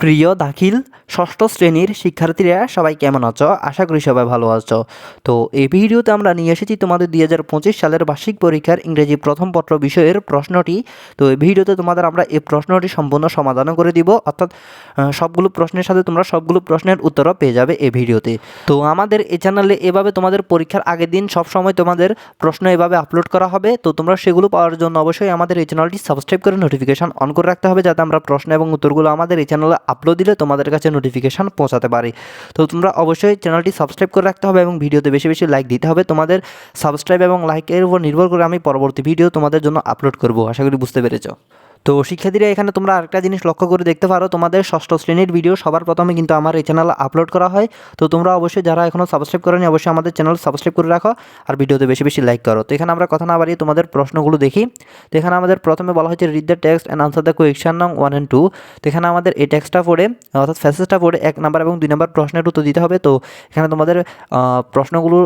প্রিয় দাখিল ষষ্ঠ শ্রেণির শিক্ষার্থীরা, সবাই কেমন আছো? আশা করি সবাই ভালো আছো। তো এই ভিডিওতে আমরা নিয়ে এসেছি তোমাদের দুই হাজার পঁচিশ সালের বার্ষিক পরীক্ষার ইংরেজি প্রথম পত্র বিষয়ের প্রশ্নটি। তো এই ভিডিওতে তোমাদের আমরা এই প্রশ্নটি সম্পূর্ণ সমাধান করে দিব। অর্থাৎ সবগুলো প্রশ্নের সাথে তোমরা সবগুলো প্রশ্নের উত্তরও পেয়ে যাবে এই ভিডিওতে। তো আমাদের এই চ্যানেলে এভাবে তোমাদের পরীক্ষার আগের দিন সব সময় তোমাদের প্রশ্ন এভাবে আপলোড করা হবে। তো তোমরা সেগুলো পাওয়ার জন্য অবশ্যই আমাদের এই চ্যানেলটি সাবস্ক্রাইব করে নোটিফিকেশন অন করে রাখতে হবে, যাতে আমরা প্রশ্ন এবং উত্তরগুলো আমাদের এই চ্যানেলে আপলোড দিলে তোমাদের কাছে নোটিফিকেশান পৌঁছাতে পারে। তো তোমরা অবশ্যই চ্যানেলটি সাবস্ক্রাইব করে রাখতে হবে এবং ভিডিওতে বেশি বেশি লাইক দিতে হবে। তোমাদের সাবস্ক্রাইব এবং লাইকের উপর নির্ভর করে আমি পরবর্তী ভিডিও তোমাদের জন্য আপলোড করব। আশা করি বুঝতে পেরেছ। তো শিক্ষার্থীরা এখানে তোমরা আরেকটা জিনিস লক্ষ্য করে দেখতে পারো। তোমাদের ষষ্ঠ শ্রেণির ভিডিও সবার প্রথমে কিন্তু আমার এই চ্যানেল আপলোড করা হয়। তো তোমরা অবশ্যই যারা এখনও সাবস্ক্রাইব করেনি অবশ্যই আমাদের চ্যানেল সাবস্ক্রাইব করে রাখো আর ভিডিওতে বেশি বেশি লাইক করো। তো এখানে আমরা কথা না বাড়িয়ে তোমাদের প্রশ্নগুলো দেখি। তো এখানে আমাদের প্রথমে বলা হয়েছে read the text and answer the question নং ওয়ান অ্যান্ড টু তো এখানে আমাদের এই টেক্সটটা পড়ে অর্থাৎ ফ্যাসেজটা পড়ে এক নাম্বার এবং দুই নাম্বার প্রশ্নের উত্তর দিতে হবে। তো এখানে তোমাদের আহ, প্রশ্নগুলোর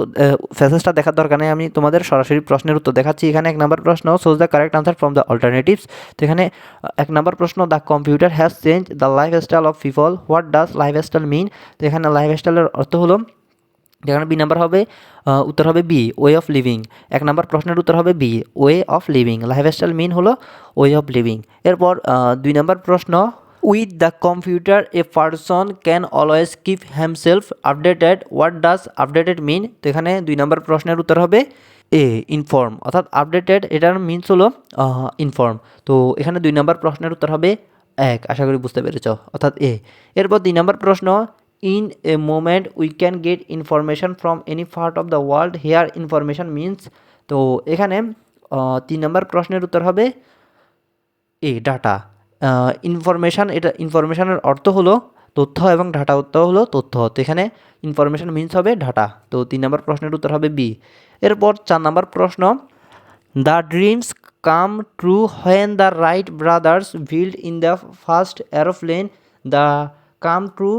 ফ্যাসেজটা দেখার দরকার নেই। আমি তোমাদের সরাসরি প্রশ্নের উত্তর দেখাচ্ছি। এখানে এক নাম্বার প্রশ্ন choose the correct answer from the alternatives তো এখানে আহ, এক নম্বর প্রশ্ন the computer has change the life style of people what does life style mean তো এখানে লাইফ স্টাইলের অর্থ হলো যেখানে বি নাম্বার হবে উত্তর হবে বি ওয়ে অফ লিভিং এক নাম্বার প্রশ্নের উত্তর হবে B way of living lifestyle mean হলো ওয়ে অফ লিভিং এরপর দুই নাম্বার প্রশ্ন with the computer a person can always keep himself updated what does updated mean তো এখানে দুই নাম্বার প্রশ্নের উত্তর হবে এ ইনফর্ম অর্থাৎ আপডেটেড এটার মিনস হলো ইনফর্ম তো এখানে দুই নাম্বার প্রশ্নের উত্তর হবে এক। আশা করি বুঝতে পেরেছ। অর্থাৎ এ এরপর দুই নাম্বার প্রশ্ন in a moment we can get information from any part of the world here information means তো এখানে তিন নম্বর প্রশ্নের উত্তর হবে এ ডাটা ইনফরমেশান এটা ইনফরমেশানের অর্থ হলো তথ্য এবং ডাটা উত্তর হলো তথ্য। তো এখানে ইনফরমেশান মিনস হবে ডাটা তো তিন নম্বর প্রশ্নের উত্তর হবে বি এরপর চার নম্বর প্রশ্ন। The dreams come true when the Wright brothers build in the first aeroplane the come true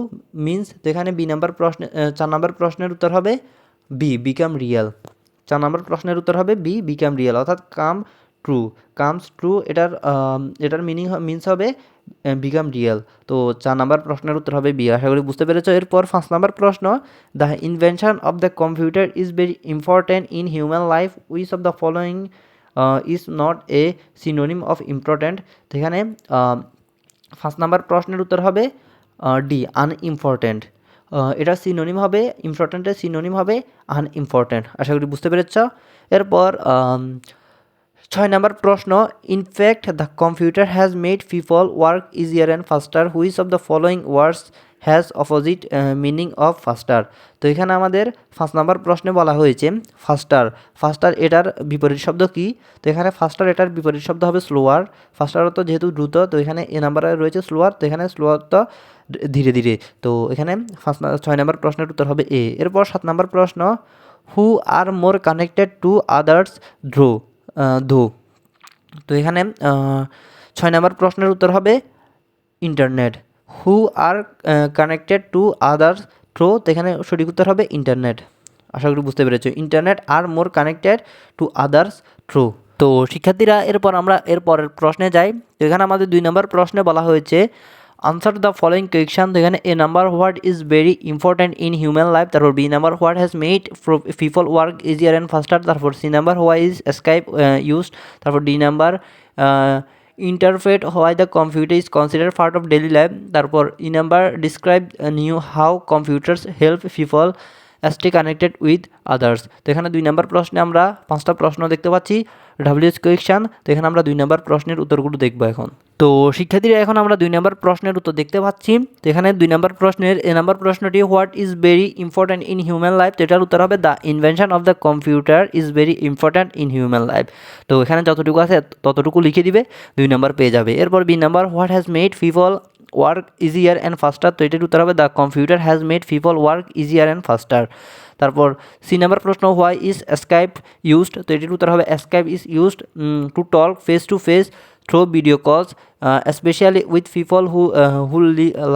means এখানে বি নাম্বার প্রশ্ন চার নম্বর প্রশ্নের উত্তর হবে বি বিকাম রিয়েল চার নম্বর প্রশ্নের উত্তর হবে বি বিকাম রিয়েল অর্থাৎ কাম ট্রু কামস ট্রু এটার এটার মিনিং মিনস হবে বিকাম রিয়েল। তো চার নম্বর প্রশ্নের উত্তর হবে বি আশা করি বুঝতে পেরেছ। এরপর পাঁচ নম্বর প্রশ্ন the invention of the computer is very important in human life which of the following is not a synonym of important তো এখানে ফার্স্ট নাম্বার প্রশ্নের উত্তর হবে ডি আনইম্পর্ট্যান্ট এটা সিনোনিম হবে ইম্পর্ট্যান্টের সিনোনিম হবে আনইম্পর্ট্যান্ট আশা করি বুঝতে পেরেছ। এরপর ছয় নম্বর প্রশ্ন in fact the computer has made people work easier and faster which of the following words has opposite meaning of faster তো এখানে আমাদের ফার্স্ট নাম্বার প্রশ্নে বলা হয়েছে ফাস্টার ফাস্টার এটার বিপরীত শব্দ কি? তো এখানে ফাস্টার এটার বিপরীত শব্দ হবে স্লোয়ার ফাস্টার তো যেহেতু দ্রুত, তো এখানে এ নাম্বারে রয়েছে স্লোয়ার তো এখানে স্লোয়ার তো ধীরে ধীরে। তো এখানে ফার্স্ট ছয় নম্বর প্রশ্নের উত্তর হবে এ। এরপর সাত নম্বর প্রশ্ন who are more connected to others through. তো এখানে ছয় নম্বর প্রশ্নের উত্তর হবে internet. Who are connected to others through, তো এখানে সঠিক উত্তর হবে ইন্টারনেট। আশা করি বুঝতে পেরেছ। Internet are more connected to others through. তো শিক্ষার্থীরা, এরপর আমরা, এর পরের প্রশ্নে যাই। তো এখানে আমাদের দুই নম্বর প্রশ্নে বলা হয়েছে আনসার দ্য ফলোয়িং কোয়েকশন তো এখানে A number what is very important in human life তারপর B number what has made people work easier and faster তারপর C number why is Skype used তারপর D number interpret why the computer is consider part of daily life তারপর E number describe new how computers help people stay connected with others তো এখানে দুই নম্বর প্রশ্নে আমরা পাঁচটা প্রশ্ন দেখতে পাচ্ছি ডাব্লিউএস কোয়েকশন তো এখানে আমরা দুই নম্বর প্রশ্নের উত্তরগুলো দেখব এখন। তো শিক্ষার্থীরা এখন আমরা দুই নম্বর প্রশ্নের উত্তর দেখতে পাচ্ছি। তো এখানে দুই নম্বর প্রশ্নের, এ নম্বর প্রশ্নটি what is very important in human life তো এটার উত্তর হবে the invention of the computer is very important in human life তো এখানে যতটুকু আছে ততটুকু লিখে দিবে, দুই নম্বর পেয়ে যাবে। এরপর B number what has made people work easier and faster তো এটার উত্তর হবে the computer has made people work easier and faster তারপর সি নাম্বার প্রশ্ন হোয়াই ইজ স্কাইপ ইউজড তো এটির উত্তর হবে Skype is used to talk face to face through video calls specially with people who who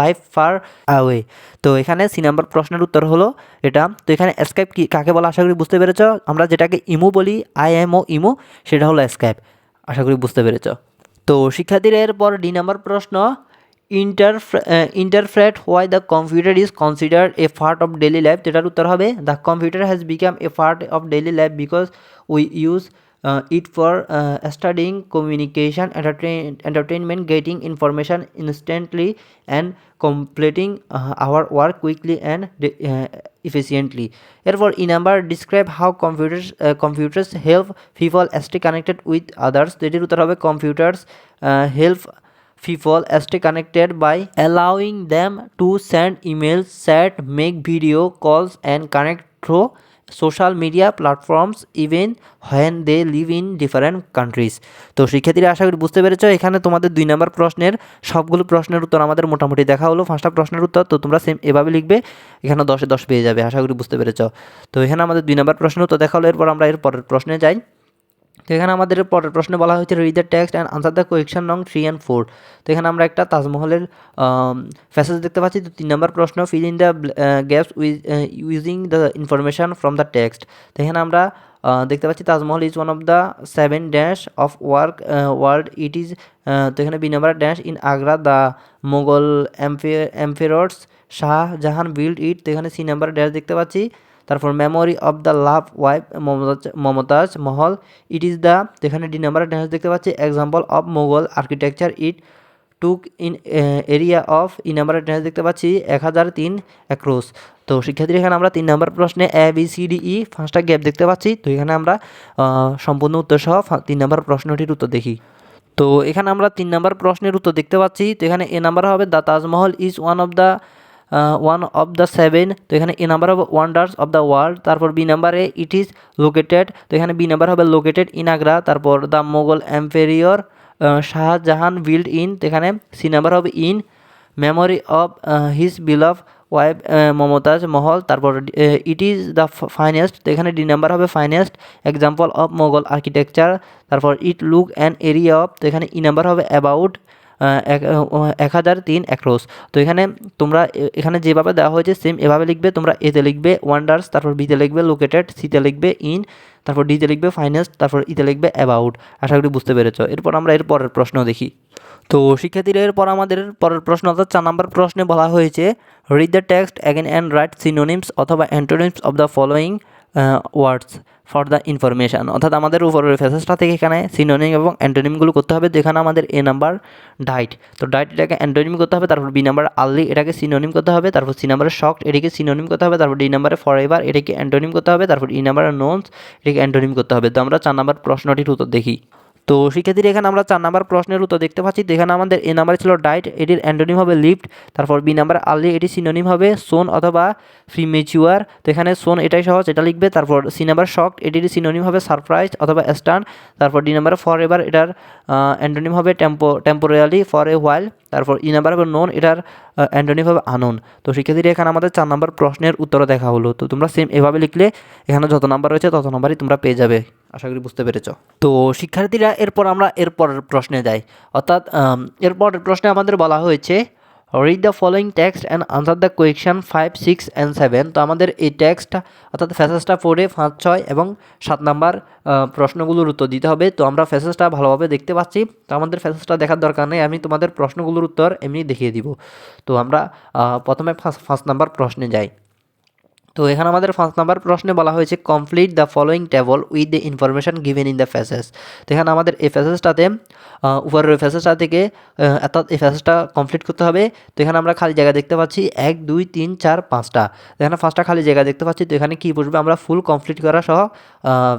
live far away তো এখানে C number প্রশ্নের উত্তর হলো এটা। তো এখানে স্কাইপ কি, কাকে বলা? আশা করি বুঝতে পেরেছ। আমরা যেটাকে ইমো বলি, আই এম ও ইমো, সেটা হলো স্কাইপ আশা করি বুঝতে পেরেছ। তো শিক্ষার্থীরা এরপর ডি নাম্বার প্রশ্ন interpret why the computer is consider a part of daily life যেটার উত্তর হবে the computer has become a part of daily life because we use it for studying communication instantly and completing uh, our work quickly and uh, efficiently therefore in number describe how computers uh, computers help people stay connected with others যেটির উত্তর হবে uh, help people stay connected by allowing them to send emails, chat, make video calls, and connect through social media platforms even when they live in different countries তো শিক্ষার্থীরা আশা করি বুঝতে পেরেছ, এখানে তোমাদের দুই নম্বর প্রশ্নের সবগুলো প্রশ্নের উত্তর আমাদের মোটামুটি দেখা হলো। পাঁচটা প্রশ্নের উত্তর, তো তোমরা সেম এভাবে লিখবে, এখানে দশে দশ পেয়ে যাবে, আশা করি বুঝতে পেরেছ। তো এখানে আমাদের দুই নম্বর প্রশ্নের উত্তর দেখা হলো, এরপর আমরা এর পরের প্রশ্নে যাই। তো এখানে আমাদের পরের প্রশ্নে বলা হয়েছে read the text and answer the question নং থ্রি অ্যান্ড ফোর তো এখানে আমরা একটা তাজমহলের ফ্যাসেজ দেখতে পাচ্ছি। তো তিন নম্বর প্রশ্ন fill in the gaps with using the information from the text তো এখানে আমরা দেখতে পাচ্ছি Taj Mahal is one of the seven dash of work world it is তো এখানে B number dash in Agra the Mughal এমফে emperors Shah Jahan build it তো এখানে C number dash দেখতে পাচ্ছি। তারপর memory of the love wife Mumtaz Mumtaz Mahal it is the এখানে D number dance দেখতে পাচ্ছি example of Mughal architecture it took in area of E number dance দেখতে পাচ্ছি, এক হাজার তিন অ্যাক্রোস তো শিক্ষার্থী এখানে আমরা তিন নাম্বার প্রশ্নে A B C D E পাঁচটা গ্যাপ দেখতে পাচ্ছি, তো এখানে আমরা সম্পূর্ণ উত্তর সহ তিন নাম্বার প্রশ্নটির উত্তর দেখি। তো এখানে আমরা তিন নাম্বার প্রশ্নের উত্তর দেখতে পাচ্ছি, তো এখানে এ নাম্বার হবে the Taj Mahal is one of the one of the seven তো এখানে এ নাম্বার হবে ওয়ান্ডার্স অফ দ্য ওয়ার্ল্ড তারপর বি নাম্বারে ইট ইজ লোকেটেড তো এখানে বি নাম্বার হবে লোকেটেড ইন আগ্রা তারপর the Mughal emperor Shah Jahan build in তো এখানে সি নাম্বার হবে in memory of his beloved wife Mumtaz Mahal তারপর ইট ইজ দ্য ফাইনেস্ট তো এখানে ডি নাম্বার হবে finest example of Mughal architecture তারপর it look and area of তো এখানে ই নাম্বার হবে অ্যাবাউট এক এক হাজার তিন অ্যাক্রোস তো এখানে তোমরা এখানে যেভাবে দেওয়া হয়েছে সেম এভাবে লিখবে, তোমরা এতে লিখবে ওয়ান্ডার্স তারপর বিতে লিখবে লোকেটেড সিতে লিখবে ইন তারপর ডিতে লিখবে ফাইনেস্ট তারপর ইতে লিখবে অ্যাবাউট আশা করি বুঝতে পেরেছ। এরপর আমরা এর পরের প্রশ্ন দেখি। তো শিক্ষার্থীরা, এরপর আমাদের পরের প্রশ্ন, অর্থাৎ চার নম্বর প্রশ্নে বলা হয়েছে read the text again and write synonyms অথবা antonyms of the following words for the information অর্থাৎ আমাদের উপরের ফেসেসটা থেকে এখানে সিনোনিম এবং অ্যান্টোনিমগুলো করতে হবে, যেখানে আমাদের এ নাম্বার ডাইট তো ডাইট এটাকে অ্যান্টোনিম করতে হবে, তারপর বি নাম্বার আর্লি এটাকে সিনোনিম করতে হবে, তারপর সি নাম্বারে শক্ট এটাকে সিনোনিম করতে হবে, তারপর ডি নাম্বারে ফর এভার এটাকে অ্যান্টোনিম করতে হবে, তারপর ই নাম্বারে নোনস এটাকে অ্যান্টোনিম করতে হবে। তো আমরা চার নাম্বার প্রশ্নটির উত্তর দেখি। তো শিক্ষার্থীরা এখানে আমরা চার নাম্বার প্রশ্নের উত্তর দেখতে পাচ্ছি। তো এখানে আমাদের এ নাম্বার ছিল ডাইট, এটির অ্যান্টোনিম হবে লিফট, তারপর বি নাম্বার আর্লি এটি সিনোনিম হবে সোন অথবা ফ্রিমেচুয়ার তো এখানে সোন এটাই সহজ, এটা লিখবে। তারপর সি নাম্বার শক এটির সিনোনিম হবে সারপ্রাইজ অথবা স্টান। তারপর ডি নাম্বার ফর এভার, এটার অ্যান্টোনিম হবে tempo temporary for a while. তারপর ই নাম্বার হবে নোন, এটার অ্যান্টোনিম হবে আনন। তো শিক্ষার্থীরা এখানে আমাদের চার নাম্বার প্রশ্নের উত্তর দেখা হলো। তো তোমরা সেম এভাবে লিখলে এখানে যত নাম্বার রয়েছে তত নাম্বারই তোমরা পেয়ে যাবে। আশা করি বুঝতে পেরেছ। তো শিক্ষার্থীরা এরপর আমরা এর পরের প্রশ্নে যাই। অর্থাৎ আম, এর পরের প্রশ্নে আমাদের বলা হয়েছে read the following text and answer the question five six and seven তো আমাদের এই টেক্সটটা অর্থাৎ ফ্যাসেসটা পড়ে পাঁচ ছয় এবং সাত নাম্বার প্রশ্নগুলোর উত্তর দিতে হবে। তো আমরা ফ্যাসেসটা ভালোভাবে দেখতে পাচ্ছি। তো আমাদের ফ্যাসেসটা দেখার দরকার নেই। আমি তোমাদের প্রশ্নগুলোর উত্তর এমনি দেখিয়ে দিব। তো আমরা প্রথমে ফার্স্ট নাম্বার প্রশ্নে যাই। তো এখানে আমাদের পাঁচ নাম্বার প্রশ্নে বলা হয়েছে complete the following table with the information given in the faces তো এখানে আমাদের এই ফেসেসটাতে উপরের ফেসেসটা থেকে অর্থাৎ এই ফেসেসটা কমপ্লিট করতে হবে। তো এখানে আমরা খালি জায়গা দেখতে পাচ্ছি, এক, দুই, তিন, চার, পাঁচটা। এখানে পাঁচটা খালি জায়গা দেখতে পাচ্ছি। তো এখানে কী বসবে আমরা? ফুল কমপ্লিট করা সহ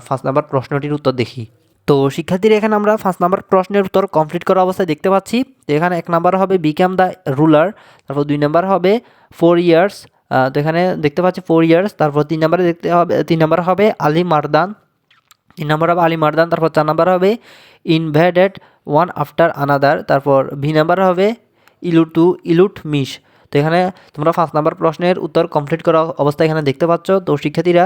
ফার্স্ট নাম্বার প্রশ্নটির উত্তর দেখি। তো শিক্ষার্থীরা এখানে আমরা ফার্স্ট নাম্বার প্রশ্নের উত্তর কমপ্লিট করা অবস্থায় দেখতে পাচ্ছি। তো এখানে এক নাম্বার হবে বিকাম দ্য রুলার তারপর দুই নাম্বার হবে ফোর ইয়ার্স তো এখানে দেখতে পাচ্ছি ফোর ইয়ার্স তারপর তিন নাম্বারে দেখতে হবে, তিন নাম্বার হবে আলী মারদান। তিন নাম্বার হবে আলী মারদান, তারপর চার নাম্বার হবে ইনভেডেড ওয়ান আফটার আনাদার তারপর ভি নাম্বার হবে ইলুটু ইলুট মিশ। তো এখানে তোমরা ফার্স্ট নাম্বার প্রশ্নের উত্তর কমপ্লিট করা অবস্থায় এখানে দেখতে পাচ্ছ, তো শিক্ষার্থীরা,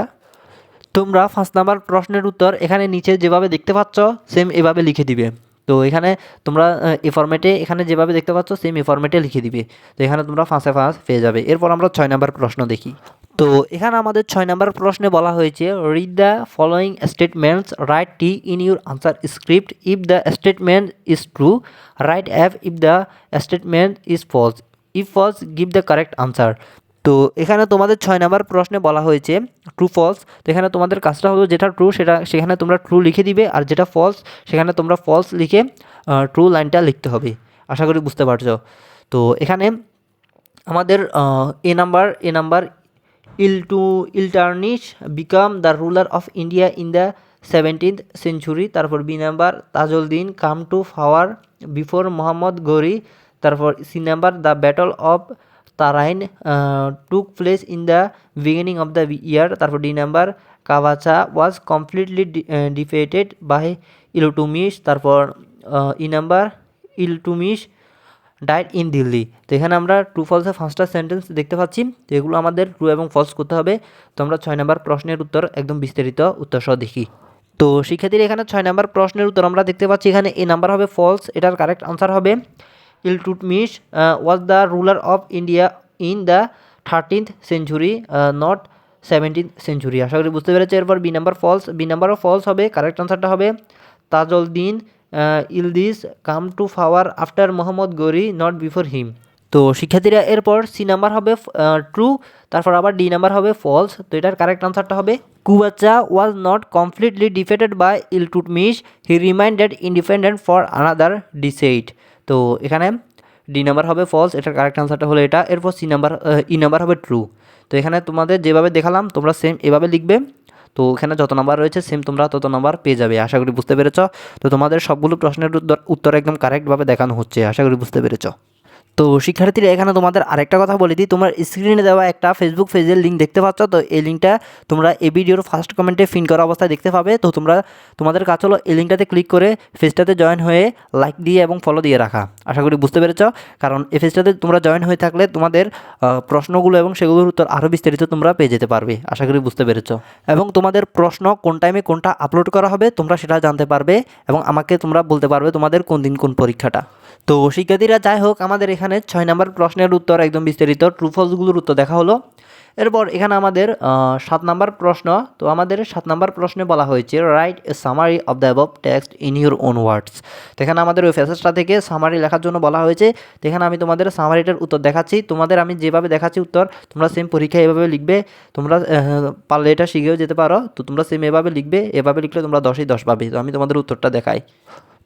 তোমরা ফার্স্ট নাম্বার প্রশ্নের উত্তর এখানে নিচে যেভাবে দেখতে পাচ্ছ সেম এভাবে লিখে দিবে। তো এখানে তোমরা আহ, এই ফরম্যাটে এখানে যেভাবে দেখতে পাচ্ছ সেম এই ফরম্যাটে লিখে দিবে। তো এখানে তোমরা ফাঁসে ফাঁস পেয়ে যাবে। এরপর আমরা ছয় নাম্বার প্রশ্ন দেখি। তো এখানে আমাদের ছয় নম্বর প্রশ্নে বলা হয়েছে read the following statements write T in your answer script if the statement is true write F if the statement is false if false give the correct answer তো এখানে তোমাদের ছয় নম্বর প্রশ্নে বলা হয়েছে ট্রু ফলস তো এখানে তোমাদের কাজটা হলো যেটা ট্রু সেটা, সেখানে তোমরা ট্রু লিখে দিবে আর যেটা ফলস সেখানে তোমরা ফলস লিখে ট্রু লাইনটা লিখতে হবে। আশা করি বুঝতে পারছ। তো এখানে আমাদের A number A number ill two Iltutmish become the ruler of India in the seventeenth century, তারপর B number Tajuddin, come to power before Mohammad Ghori, তারপর C number the battle of Tarain took place in the beginning of the year তারপর D number Qubacha was completely defeated by Iltutmish তারপর E number ইলটুমিশ ডাইট in Delhi তো এখানে আমরা true ফলসের পাঁচটা sentence দেখতে পাচ্ছি। তো এগুলো আমাদের ট্রু এবং ফলস করতে হবে। তো আমরা ছয় নম্বর প্রশ্নের উত্তর একদম বিস্তারিত উত্তর সহ দেখি। তো শিক্ষার্থীরা এখানে ছয় নম্বর প্রশ্নের উত্তর আমরা দেখতে পাচ্ছি। এখানে এ নাম্বার হবে ফলস এটার কারেক্ট আনসার হবে। Iltutmish was the ruler of India in the thirteenth century not seventeenth century আশা করি বুঝতে পেরেছে। এরপর বি নাম্বার ফলস বি নাম্বারও ফলস হবে। কারেক্ট আনসারটা হবে Tajul Tajuddin Yildiz come to power after Mohammad Ghori not before him তো শিক্ষার্থীরা, এরপর সি নাম্বার হবে ট্রু তারপর আবার ডি নাম্বার হবে ফলস তো এটার কারেক্ট আনসারটা হবে, Qubacha was not completely defeated by Iltutmish he reminded independent for another decade তো এখানে ডি নাম্বার হবে ফলস এটার কারেক্ট আনসারটা হলো এটা, এরপর সি নাম্বার ই নাম্বার হবে ট্রু তো এখানে তোমাদের যেভাবে দেখালাম, তোমরা সেম এভাবে লিখবে। তো এখানে যত নাম্বার রয়েছে সেম তোমরা তত নাম্বার পেয়ে যাবে, আশা করি বুঝতে পেরেছ। তো তোমাদের সবগুলো প্রশ্নের উত্তর একদম কারেক্টভাবে দেখানো হচ্ছে, আশা করি বুঝতে পেরেছ। তো শিক্ষার্থীরা, এখানে তোমাদের আরেকটা কথা বলে দিই। তোমার স্ক্রিনে দেওয়া একটা ফেসবুক পেজের লিঙ্ক দেখতে পাচ্ছ। তো এই লিঙ্কটা তোমরা এই ভিডিওর ফার্স্ট কমেন্টে ফিন করা অবস্থায় দেখতে পাবে। তো তোমরা, তোমাদের কাজ হলো এই লিঙ্কটাতে ক্লিক করে পেজটাতে জয়েন হয়ে লাইক দিয়ে এবং ফলো দিয়ে রাখা। আশা করি বুঝতে পেরেছ? কারণ এই পেজটাতে তোমরা জয়েন হয়ে থাকলে তোমাদের প্রশ্নগুলো এবং সেগুলোর উত্তর আরও বিস্তারিত তোমরা পেয়ে যেতে পারবে। আশা করি বুঝতে পেরেছ? এবং তোমাদের প্রশ্ন কোন টাইমে কোনটা আপলোড করা হবে, তোমরা সেটা জানতে পারবে এবং আমাকে তোমরা বলতে পারবে তোমাদের কোন দিন কোন পরীক্ষাটা। তো শিক্ষার্থীরা, যাই হোক, আমাদের এখানে ছয় নম্বর প্রশ্নের উত্তর একদম বিস্তারিত, ট্রুফলসগুলোর উত্তর দেখা হলো। এরপর এখানে আমাদের সাত নম্বর প্রশ্ন, তো আমাদের সাত নম্বর প্রশ্নে বলা হয়েছে write a summary of the above text in your own words তো এখানে আমাদের ওই ফেসেসটা থেকে সামারি লেখার জন্য বলা হয়েছে। তো এখানে আমি তোমাদের সামারিটার উত্তর দেখাচ্ছি। তোমাদের আমি যেভাবে দেখাচ্ছি উত্তর, তোমরা সেম পরীক্ষায় এভাবে লিখবে, তোমরা পারলে এটা শিখেও যেতে পারো। তো তোমরা সেম এভাবে লিখবে, এভাবে লিখলে তোমরা দশই দশ পাবে। তো আমি তোমাদের উত্তরটা দেখাই।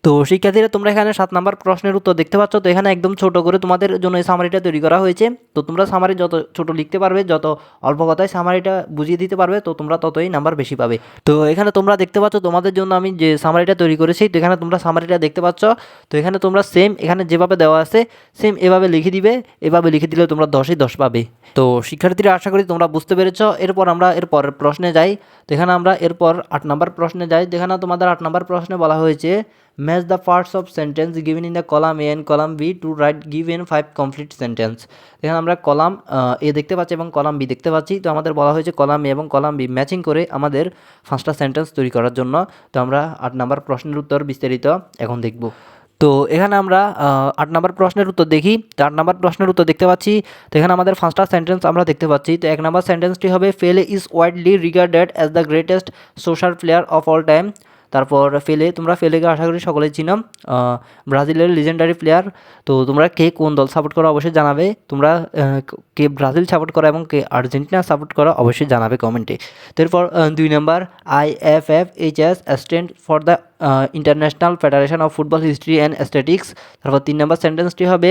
তো শিক্ষার্থীরা, তোমরা এখানে সাত নম্বর প্রশ্নের উত্তর দেখতে পাচ্ছ। তো এখানে একদম ছোট করে তোমাদের জন্য এই সামারিটা তৈরি করা হয়েছে। তো তোমরা সামারি যত ছোট লিখতে পারবে, যত অল্প কথায় সামারিটা বুঝিয়ে দিতে পারবে, তো তোমরা ততই নাম্বার বেশি পাবে। তো এখানে তোমরা দেখতে পাচ্ছ, তোমাদের জন্য আমি যে সামারিটা তৈরি করেছি, তো এখানে তোমরা সামারিটা দেখতে পাচ্ছ। তো এখানে তোমরা সেম এখানে যেভাবে দেওয়া আছে সেম এভাবে লিখে দিবে। এভাবে লিখে দিলে তোমরা দশই দশ পাবে। তো শিক্ষার্থীরা, আশা করি তোমরা বুঝতে পেরেছ। এরপর আমরা এর পরের প্রশ্নে যাই। তো এখানে আমরা এরপর আট নাম্বার প্রশ্নে যাই। যেখানে তোমাদের আট নম্বর প্রশ্নে বলা হয়েছে match the parts of sentence given in the column A and column B to write give in five complete sentence এখানে আমরা কলাম এ দেখতে পাচ্ছি এবং কলাম বি দেখতে পাচ্ছি। তো আমাদের বলা হয়েছে কলাম এ এবং কলাম বি ম্যাচিং করে আমাদের পাঁচটা সেন্টেন্স তৈরি করার জন্য। তো আমরা আট নম্বর প্রশ্নের উত্তর বিস্তারিত এখন দেখব। তো এখানে আমরা আট নম্বর প্রশ্নের উত্তর দেখি। তো আট নম্বর প্রশ্নের উত্তর দেখতে পাচ্ছি। তো এখানে আমাদের পাঁচটা সেন্টেন্স আমরা দেখতে পাচ্ছি। তো এক নম্বর সেন্টেন্সটি হবে Pele is widely regarded as the greatest soccer player of all time তারপর ফেলে, তোমরা ফেলেকে আশা করি সকলেই চিনো ব্রাজিলের লিজেন্ডারি প্লেয়ার তো তোমরা কে কোন দল সাপোর্ট করো অবশ্যই জানাবে। তোমরা কে ব্রাজিল সাপোর্ট করো এবং কে আর্জেন্টিনা সাপোর্ট করো অবশ্যই জানাবে কমেন্টে তারপর দুই number I F F H S stand for the International Federation of Football History and statics তারপর তিন নম্বর সেন্টেন্সটি হবে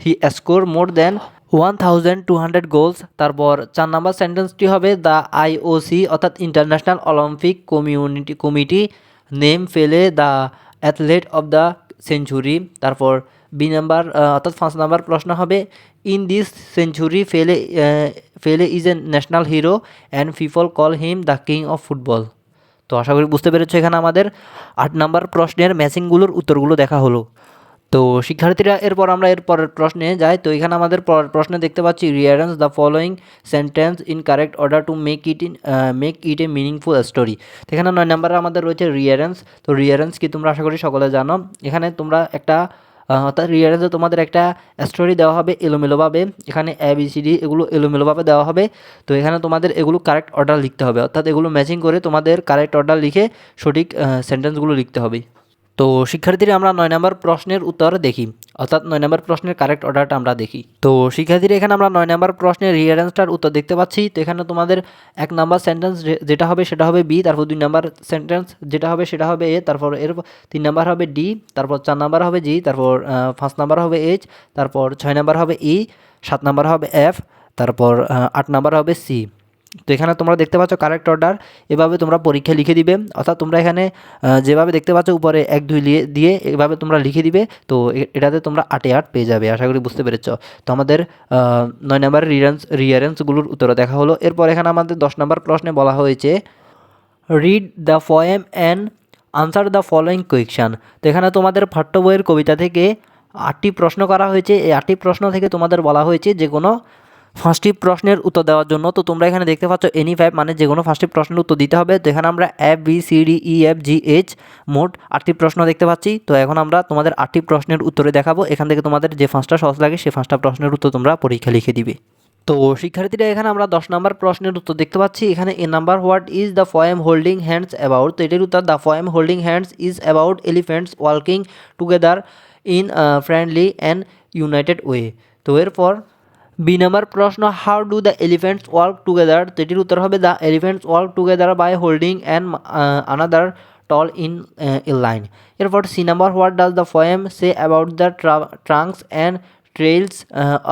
he score more than one thousand two hundred goals তারপর চার নম্বর সেন্টেন্সটি হবে দ্য আইওসি অর্থাৎ International Olympic community committee name Pele the athlete of the century. তারপর বি নাম্বার অর্থাৎ পাঁচ নাম্বার প্রশ্ন হবে in this century Pele Pele is a national hero and people call him the king of football তো আশা করি বুঝতে পেরেছ এখানে আমাদের আট নাম্বার প্রশ্নের ম্যাচিংগুলোর উত্তরগুলো দেখা হলো। তো শিক্ষার্থীরা, এরপর আমরা এর পরের প্রশ্নে যাই। তো এখানে আমাদের প্রশ্নে দেখতে পাচ্ছি rearrange the following sentence in correct order to make it in make it a meaningful story তো এখানে নয় নম্বরে আমাদের রয়েছে রিয়ারেন্স তো রিয়ারেন্স কি তোমরা আশা করি সকলে জানো। এখানে তোমরা একটা অর্থাৎ রিয়ারেন্সে তোমাদের একটা স্টোরি দেওয়া হবে এলোমেলোভাবে। এখানে এ বি সি ডি এগুলো এলোমেলোভাবে দেওয়া হবে। তো এখানে তোমাদের এগুলো কারেক্ট অর্ডার লিখতে হবে। অর্থাৎ এগুলো ম্যাচিং করে তোমাদের কারেক্ট অর্ডার লিখে সঠিক সেন্টেন্সগুলো লিখতে হবে। তো শিক্ষার্থীরা আমরা নয় নম্বর প্রশ্নের উত্তর দেখি, অর্থাৎ নয় নম্বর প্রশ্নের কারেক্ট অর্ডারটা আমরা দেখি। তো শিক্ষার্থীরা এখানে আমরা নয় নম্বর প্রশ্নের রিয়ারেন্সটার উত্তর দেখতে পাচ্ছি। তো এখানে তোমাদের এক নাম্বার সেন্টেন্স যেটা হবে সেটা হবে বি তারপর দুই নাম্বার সেন্টেন্স যেটা হবে সেটা হবে এ তারপর এর তিন নাম্বার হবে ডি তারপর চার নাম্বার হবে জি তারপর পাঁচ নাম্বার হবে এইচ তারপর ছয় নাম্বার হবে ই সাত নাম্বার হবে এফ তারপর আট নাম্বার হবে সি তো এখানে তোমরা দেখতে পাচ্ছ কারেক্ট অর্ডার এভাবে তোমরা পরীক্ষা লিখে দিবে। অর্থাৎ তোমরা এখানে যেভাবে দেখতে পাচ্ছ উপরে এক, দুই দিয়ে এভাবে তোমরা লিখে দিবে। তো এটাতে তোমরা আটে আট পেয়ে যাবে, আশা করি বুঝতে পেরেছ। তো আমাদের নয় নাম্বার রিয়ারেন্স রিয়ারেন্সগুলোর উত্তর দেখা হলো। এরপর এখানে আমাদের দশ নম্বর প্রশ্নে বলা হয়েছে read the poem and answer the following question তো এখানে তোমাদের পাঠ্য বইয়ের কবিতা থেকে আটটি প্রশ্ন করা হয়েছে। এই আটটি প্রশ্ন থেকে তোমাদের বলা হয়েছে যে কোনো পাঁচটি প্রশ্নের উত্তর দেওয়ার জন্য। তো তোমরা এখানে দেখতে পাচ্ছ এনি ফাইভ মানে যে কোনো পাঁচটি প্রশ্নের উত্তর দিতে হবে। তো এখানে আমরা F B C D E F G H মোট আটটি প্রশ্ন দেখতে পাচ্ছি। তো এখন আমরা তোমাদের আটটি প্রশ্নের উত্তরে দেখাবো। এখান থেকে তোমাদের যে পাঁচটা সহজ লাগে সেই পাঁচটা প্রশ্নের উত্তর তোমরা পরীক্ষা লিখে দিবে। তো শিক্ষার্থীরা, এখানে আমরা দশ নম্বর প্রশ্নের উত্তর দেখতে পাচ্ছি। এখানে A number what is the poem holding hands about তো এটির উত্তর the poem holding hands is about elephants working together in friendly and united way তো এরপর বি নাম্বার প্রশ্ন how do the elephants work together তো এটির উত্তর হবে the elephants work together by holding and another tall in a line এরপর C number what does the poem say about the trunks and trails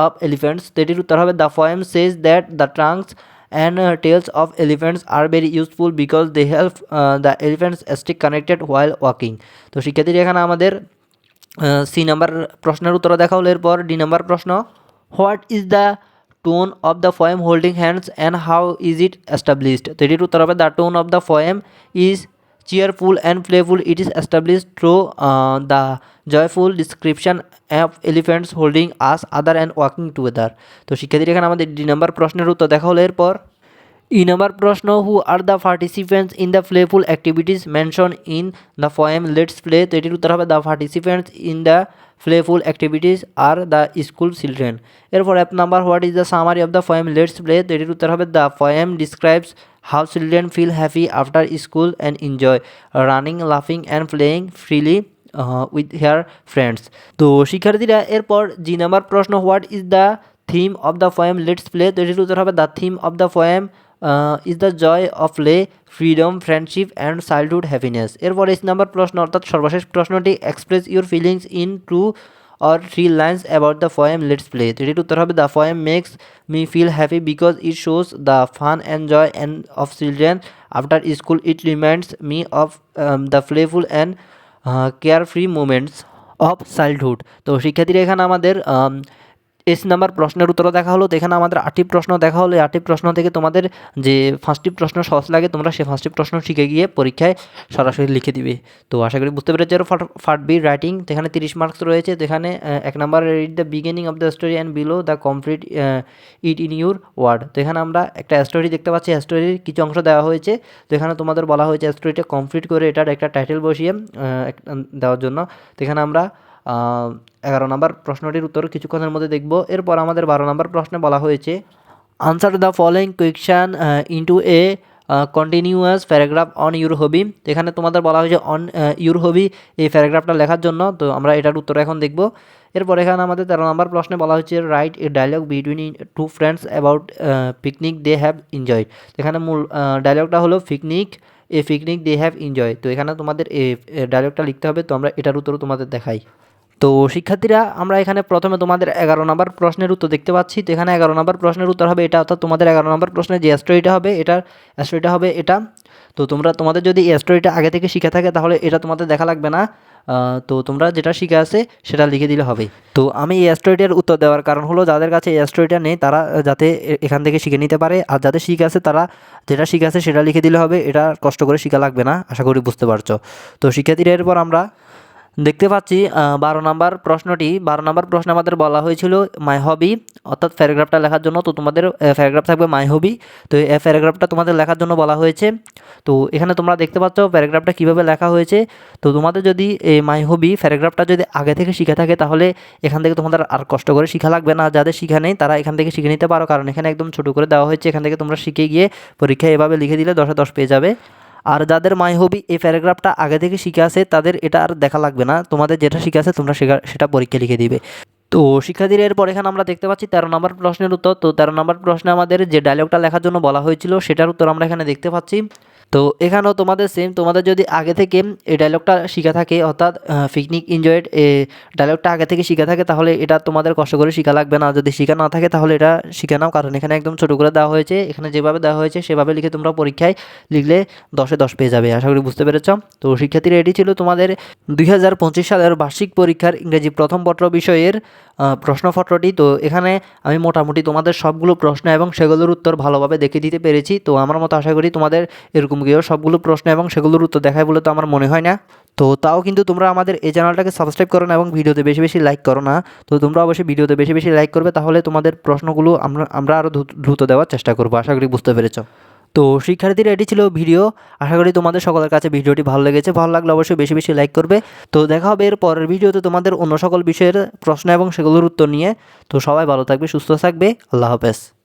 of elephants তো এটির উত্তর হবে the poem says that the trunks and tails of elephants are very useful because they help the elephants stick connected while walking তো শিক্ষার্থীরা, এখানে আমাদের C number প্রশ্নের উত্তর দেখা হলো এরপর ডি নাম্বার প্রশ্ন। What is the tone of the poem holding hands and how is it established? তো এটির উত্তর হবে the tone of the poem is and playful it is established through uh, the joyful description of elephants holding us other and walking together তো শিক্ষার্থীরা এখানে আমাদের D number প্রশ্নের উত্তর দেখা হলো এরপর। ই নাম্বার প্রশ্ন who are the participants in the playful activities mention in the poem let's play তো এটির উত্তর হবে the participants in the playful activities are the school children এরপর F number what is the summary of the poem let's play এটির উত্তর হবে the poem describes how children feel happy after school and enjoy running লাফিং and playing freely with their friends তো শিক্ষার্থীরা, এরপর G number প্রশ্ন what is the theme of the poem let's play তো এটির উত্তর হবে the theme of the poem is the joy of play freedom friendship and childhood happiness এরপর S number প্রশ্ন অর্থাৎ সর্বশেষ প্রশ্নটি express your feelings in two three lines about the poem let's play তো এটির উত্তর হবে poem makes me feel happy because it shows the fun and joy and of children after school it reminds me of um, the playful and uh, carefree moments of childhood তো শিক্ষার্থীরা এখানে আমাদের um, S number প্রশ্নের উত্তর দেখা হলো, তো এখানে আমাদের আটটি প্রশ্ন দেখা হলো। আটটি প্রশ্ন থেকে তোমাদের যে পাঁচটি প্রশ্ন সহজ লাগে, তোমরা সেই পাঁচটি প্রশ্ন শিখে গিয়ে পরীক্ষায় সরাসরি লিখে দিবে। তো আশা করি বুঝতে পেরেছ এর ফার্ট বি রাইটিং তো এখানে তিরিশ মার্কস রয়েছে, তো এখানে এক number read the beginning of the story and below the complete it in your word তো এখানে আমরা একটা স্টোরি দেখতে পাচ্ছি স্টোরির কিছু অংশ দেওয়া হয়েছে। তো এখানে তোমাদের বলা হয়েছে স্টোরিটা কমপ্লিট করে এটার একটা টাইটেল বসিয়ে দেওয়ার জন্য। তো এখানে আমরা এগারো নম্বর প্রশ্নটির উত্তর কিছুক্ষণের মধ্যে দেখব। এরপর আমাদের বারো নম্বর প্রশ্নে বলা হয়েছে answer the following question into a continuous paragraph on your hobby এখানে তোমাদের বলা হয়েছে অন ইউর হবি এই প্যারাগ্রাফটা লেখার জন্য। তো আমরা এটার উত্তর এখন দেখব। এরপর এখানে আমাদের তেরো নম্বর প্রশ্নে বলা হয়েছে write a dialogue between two friends about picnic they have enjoy এখানে মূল ডায়লগটা হলো picnic a picnic they have enjoy তো এখানে তোমাদের এই ডায়লগটা লিখতে হবে। তো আমরা এটার উত্তরও তোমাদের দেখাই। তো শিক্ষার্থীরা, আমরা এখানে প্রথমে তোমাদের এগারো নম্বর প্রশ্নের উত্তর দেখতে পাচ্ছি। তো এখানে এগারো নম্বর প্রশ্নের উত্তর হবে এটা, অর্থাৎ তোমাদের এগারো নম্বর প্রশ্নের যে স্টোরিটা হবে এটার স্টোরিটা হবে এটা। তো তোমরা, তোমাদের যদি এই স্টোরিটা আগে থেকে শিখে থাকে, তাহলে এটা তোমাদের দেখা লাগবে না। তো তোমরা যেটা শিখে আছে, সেটা লিখে দিলে হবে। তো আমি এই স্টোরিটার উত্তর দেওয়ার কারণ হলো, যাদের কাছে এই স্টোরিটা নেই, তারা যাতে এখান থেকে শিখে নিতে পারে। আর যাদের শিখে আছে, তারা যেটা শিখে আছে, সেটা লিখে দিলে হবে। এটা কষ্ট করে শিখা লাগবে না, আশা করি বুঝতে পারছ। তো শিক্ষার্থীরা, এরপর আমরা দেখতে পাচ্ছি বারো নম্বর প্রশ্নটি। বারো নম্বর প্রশ্ন আমাদের বলা হয়েছিল মাই হবি অর্থাৎ প্যারাগ্রাফটা লেখার জন্য, তো তোমাদের প্যারাগ্রাফ থাকবে মাই হবি তো এই প্যারাগ্রাফটা তোমাদের লেখার জন্য বলা হয়েছে। তো এখানে তোমরা দেখতে পাচ্ছ প্যারাগ্রাফটা কীভাবে লেখা হয়েছে। তো তোমাদের যদি এই মাই হবি প্যারাগ্রাফটা যদি আগে থেকে শিখে থাকে, তাহলে এখান থেকে তোমাদের আর কষ্ট করে শিখা লাগবে না। যাদের শিখা নেই, তারা এখান থেকে শিখে নিতে পারো, কারণ এখানে একদম ছোটো করে দেওয়া হয়েছে। এখান থেকে তোমরা শিখে গিয়ে পরীক্ষায় এভাবে লিখে দিলে দশে দশ পেয়ে যাবে। আর যাদের মাই হবি এই প্যারাগ্রাফটা আগে থেকে শিখে আছে, তাদের এটা আর দেখা লাগবে না। তোমাদের যেটা শিখে আছে, তোমরা সেটা- পরীক্ষা লিখে দিবে। তো শিক্ষার্থীরা এরপর এখানে আমরা দেখতে পাচ্ছি তেরো নম্বর প্রশ্নের উত্তর। তো তেরো নম্বর প্রশ্নে আমাদের যে ডায়লগটা লেখার জন্য বলা হয়েছিল, সেটার উত্তর আমরা এখানে দেখতে পাচ্ছি। তো এখানেও তোমাদের সেম তোমাদের যদি আগে থেকে এই ডায়লগটা শিখা থাকে, অর্থাৎ পিকনিক এনজয়েড ডায়লগটা আগে থেকে শিখা থাকে, তাহলে এটা তোমাদের কষ্ট করে শিখা লাগবে না। যদি শিখা না থাকে, তাহলে এটা শিখে নাও। কারণ এখানে একদম ছোটো করে দেওয়া হয়েছে। এখানে যেভাবে দেওয়া হয়েছে, সেভাবে লিখে তোমরা পরীক্ষায় লিখলে দশে দশ পেয়ে যাবে। আশা করি বুঝতে পেরেছ? তো শিক্ষার্থীরা এটি ছিল তোমাদের দুই হাজার পঁচিশ সালের বার্ষিক পরীক্ষার ইংরেজি প্রথম পত্র বিষয়ের প্রশ্নপত্রটি। তো এখানে আমি মোটামুটি তোমাদের সবগুলো প্রশ্ন এবং সেগুলোর উত্তর ভালোভাবে দেখে দিতে পেরেছি। তো আমার মতো আশা করি তোমাদের এরকম গিয়েও সবগুলো প্রশ্ন এবং সেগুলোর উত্তর দেখায় বলে তো আমার মনে হয় না। তো তাও কিন্তু তোমরা আমাদের এই চ্যানেলটাকে সাবস্ক্রাইব করো না এবং ভিডিওতে বেশি বেশি লাইক করো না। তো তোমরা অবশ্যই ভিডিওতে বেশি বেশি লাইক করবে, তাহলে তোমাদের প্রশ্নগুলো আমরা আমরা আরও দ্রুত দেওয়ার চেষ্টা করব। আশা করি বুঝতে পেরেছ। তো শিক্ষার্থীরা, এটি ছিল ভিডিও। আশা করি তোমাদের সকলের কাছে ভিডিওটি ভালো লেগেছে। ভালো লাগলে অবশ্যই বেশি বেশি লাইক করবে। তো দেখা হবে এর পরের ভিডিওতে তোমাদের অন্য সকল বিষয়ের প্রশ্ন এবং সেগুলোর উত্তর নিয়ে। তো সবাই ভালো থাকবে, সুস্থ থাকবে। আল্লাহ হাফেজ।